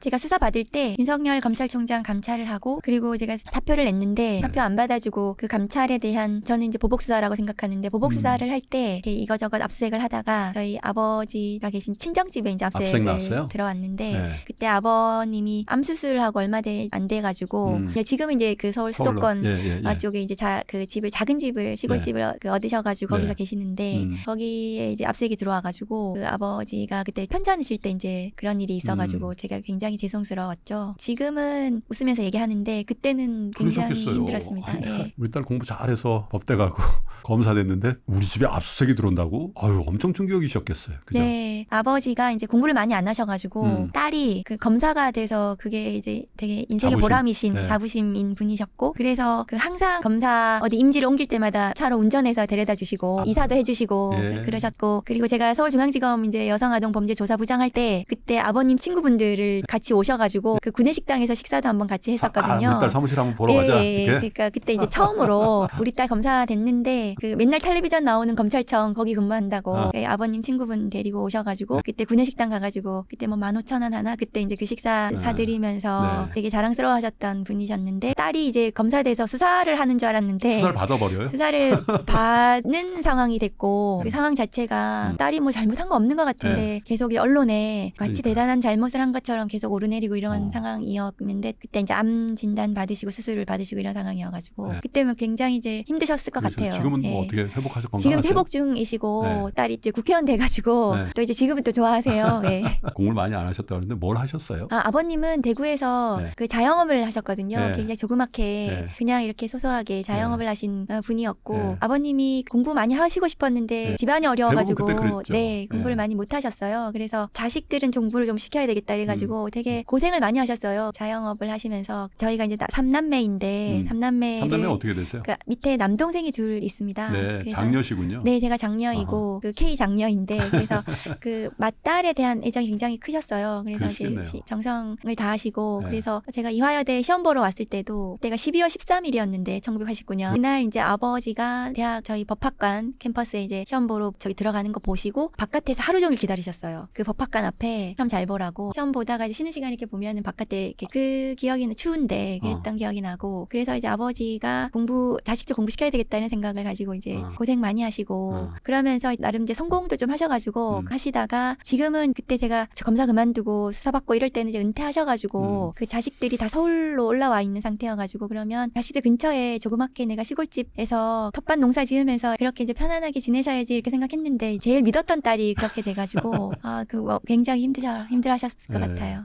제가 수사 받을 때 윤석열 검찰총장 감찰을 하고 그리고 제가 사표를 냈는데 사표 안 받아주고 그 감찰에 대한 저는 이제 보복 수사라고 생각하는데 보복 음. 수사를 할 때 이거저것 압수수색을 하다가 저희 아버지가 계신 친정집에 이제 나왔어요? 들어왔는데 네. 그때 아버님이 암 수술하고 얼마 돼, 안 돼가지고 음. 지금은 이제 그 서울. 수도권 예, 예, 예. 아 쪽에 이제 자, 그 집을 작은 집을 시골집을 그 얻으셔가지고 네. 거기서 계시는데 음. 거기에 이제 압수수색이 들어와가지고 그 아버지가 그때 편찮으실 때 이제 그런 일이 있어가지고 음. 제가 굉장히 죄송스러웠죠. 지금은 웃으면서 얘기하는데 그때는 굉장히 그러셨겠어요. 힘들었습니다. 아니, 예. 우리 딸 공부 잘해서 법대 가고 검사 됐는데 우리 집에 압수수색이 들어온다고? 아유 엄청 충격이셨겠어요. 그죠? 네, 아버지가 이제 공부를 많이 안 하셔가지고 음. 딸이 그 검사가 돼서 그게 이제 되게 인생의 자부심. 보람이신 네. 자부심인 분이셨고 그래서 그 항상 검사 어디 임지를 옮길 때마다 차로 운전해서 데려다 주시고 아. 이사도 해주시고 예. 그러셨고 그리고 제가 서울중앙지검 이제 여성아동범죄조사부장 할 때 그때 아버님 친구분들을 같이 오셔가지고 그 구내식당에서 식사도 한번 같이 했었거든요. 아, 우리 딸 사무실 한번 보러 가자. 예, 예. 이렇게. 그러니까 그때 이제 처음으로 우리 딸 검사 됐는데 그 맨날 텔레비전 나오는 검찰청 거기 근무한다고 아. 그 아버님 친구분 데리고 오셔가지고 그때 구내식당 가가지고 그때 뭐만 오천 원 하나 그때 이제 그 식사 아. 사드리면서 네. 되게 자랑스러워하셨던 분이셨는데 딸이 이제 검사돼서 수사를 하는 줄 알았는데 수사를 받아버려요. 수사를 받는 상황이 됐고 그 상황 자체가 음. 딸이 뭐 잘못한 거 없는 것 같은데 계속 이 언론에 마치 그러니까. 대단한 잘못을 한 것처럼 계속 오르내리고 이런 어. 상황이었는데 그때 이제 암 진단 받으시고 수술을 받으시고 이런 상황이어가지고 네. 그때면 굉장히 이제 힘드셨을 것 같아요. 지금은 예. 뭐 어떻게 회복하실 건가요? 지금 회복 중이시고 네. 딸이 이제 국회의원 돼가지고 네. 또 이제 지금은 또 좋아하세요. 예. 공부를 많이 안 하셨다 그러는데 뭘 하셨어요? 아, 아버님은 대구에서 네. 그 자영업을 하셨거든요. 네. 굉장히 조그맣게 네. 그냥 이렇게 소소하게 자영업을 하신 어, 분이었고 네. 아버님이 공부 많이 하시고 싶었는데 네. 집안이 어려워가지고. 네 공부를 네. 많이 못 하셨어요. 그래서 자식들은 공부를 좀 시켜야 되겠다 해가지고 음. 되게 고생을 많이 하셨어요. 자영업을 하시면서 저희가 이제 나- 삼남매인데 음. 삼남매를 삼남매 어떻게 되세요? 그러니까 밑에 남동생이 둘 있습니다. 네, 그래서 장녀시군요. 네, 제가 장녀이고 그 K 장녀인데 그래서 그 맏딸에 대한 애정이 굉장히 크셨어요. 그래서 이제 그러시겠네요. 시- 정성을 다하시고 네. 그래서 제가 이화여대 시험 보러 왔을 때도 그때가 12월 13일이었는데 1989년 그날 이제 아버지가 대학 저희 법학관 캠퍼스에 이제 시험 보러 저기 들어가는 거 보시고 바깥에서 하루 종일 기다리셨어요. 그 법학관 앞에 시험 잘 보라고 시험 보다가 이제 쉬는 시간 이렇게 보면은 바깥에 이렇게 그 기억이 나 추운데 어. 그랬던 기억이 나고 그래서 이제 아버지가 공부 자식들 공부 시켜야 되겠다는 생각을 가지고 이제 어. 고생 많이 하시고 어. 그러면서 나름 이제 성공도 좀 하셔가지고 음. 하시다가 지금은 그때 제가 저 검사 그만두고 수사 받고 이럴 때는 이제 은퇴하셔가지고 음. 그 자식들이 다 서울로 올라와 있는 상태여가지고 그러면 자식들 근처에 조그맣게 내가 시골집에서 텃밭 농사 지으면서 그렇게 이제 편안하게 지내셔야지 이렇게 생각했는데 제일 믿었던 딸이 그렇게 돼가지고 아그 뭐 굉장히 힘드셔 힘들어하셨을 것 네. 같아요.